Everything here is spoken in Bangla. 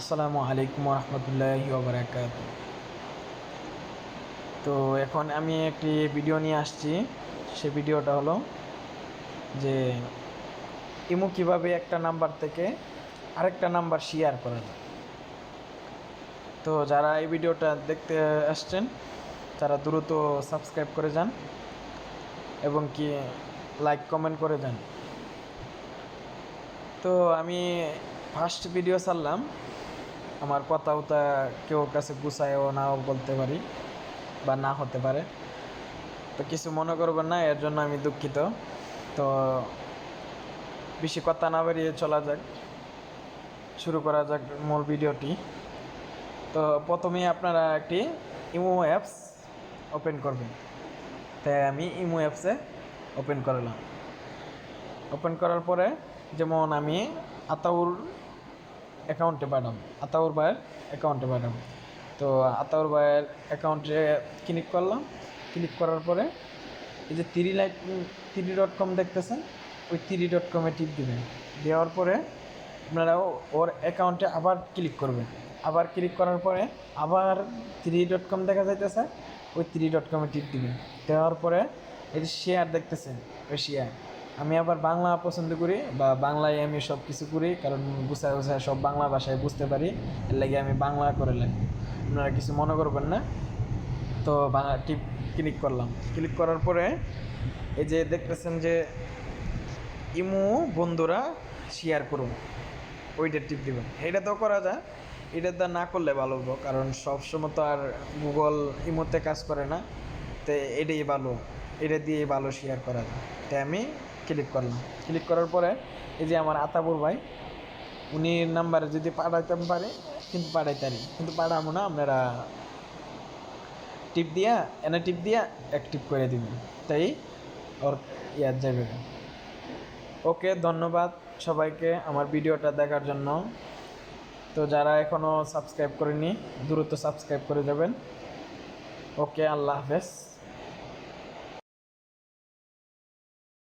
আসসালামু আলাইকুম রহমতুল্লাহ বারাকাত তো এখন আমি একটি ভিডিও নিয়ে আসছি। সে ভিডিওটা হলো যে ইমু কীভাবে একটা নাম্বার থেকে আরেকটা নাম্বার শেয়ার করা। যায় তো যারা এই ভিডিওটা দেখতে আসছেন, তারা দ্রুত সাবস্ক্রাইব করে যান এবং কি লাইক কমেন্ট করে যান। তো আমি ফার্স্ট ভিডিও ছাড়লাম। আমার কথা উতা কেউ কাছে গুছায়ও নাও বলতে পারি বা না হতে পারে। তো কিছু মনে করবেন না, এর জন্য আমি দুঃখিত। তো বেশি কথা না বেরিয়ে চলা যাক, শুরু করা যাক মূল ভিডিওটি। তো প্রথমেই আপনারা একটি ইমো অ্যাপস ওপেন করবেন। তাই আমি ইমো অ্যাপসে ওপেন করলাম ওপেন করার পরে যেমন আমি আতাউর অ্যাকাউন্টে পাঠাম আতাউর ভাইয়ের অ্যাকাউন্টে পাঠাম তো আতাউর ভাইয়ের অ্যাকাউন্টে ক্লিক করলাম। ক্লিক করার পরে এই যে তিরি লাইট তিরি ডট কম দেখতেছেন, ওই তিরি ডট কমে টিপ দিবেন। দেওয়ার পরে আপনারা ওর অ্যাকাউন্টে আবার ক্লিক করবেন। আবার ক্লিক করার পরে আবার থ্রি ডট কম দেখা যাইতেছে, ওই থ্রি ডট কমে টিপ দিবেন। দেওয়ার পরে এই যে শেয়ার দেখতেছেন, ওই শেয়ার আমি আবার বাংলা পছন্দ করি বা বাংলায় আমি সব কিছু করি, কারণ গুছায় গুছায় সব বাংলা ভাষায় বুঝতে পারি। এর লাগে আমি বাংলা করে লাগি আপনারা কিছু মনে করবেন না? তো বাংলা টিপ ক্লিক করলাম। ক্লিক করার পরে এই যে দেখতেছেন যে ইমু বন্ধুরা শেয়ার করুন। ওইটা টিপ দিবেন। এটা তো করা যায়। এটা তো না করলে ভালো হব কারণ সবসময় তো আর গুগল ইমোতে কাজ করে না। তো এটাই ভালো। এটা দিয়ে ভালো শেয়ার করা যায়। তাই আমি ক্লিক করলাম ক্লিক করার পরে এই যে আমার আতাপুর ভাই, উনি নাম্বারে যদি পাঠাইতে পারে, কিন্তু পাঠাইতে পাঠাইতারি। কিন্তু পাঠাবো না, আপনারা টিপ দিয়া, এনে টিপ দিয়া অ্যাক্টিভ করে দিবেন। তাই ওর ইয়ার যাবে ওকে, ধন্যবাদ সবাইকে আমার ভিডিওটা দেখার জন্য। তো যারা এখনও সাবস্ক্রাইব করেনি দ্রুত সাবস্ক্রাইব করে যাবেন। ওকে, আল্লাহ হাফেজ।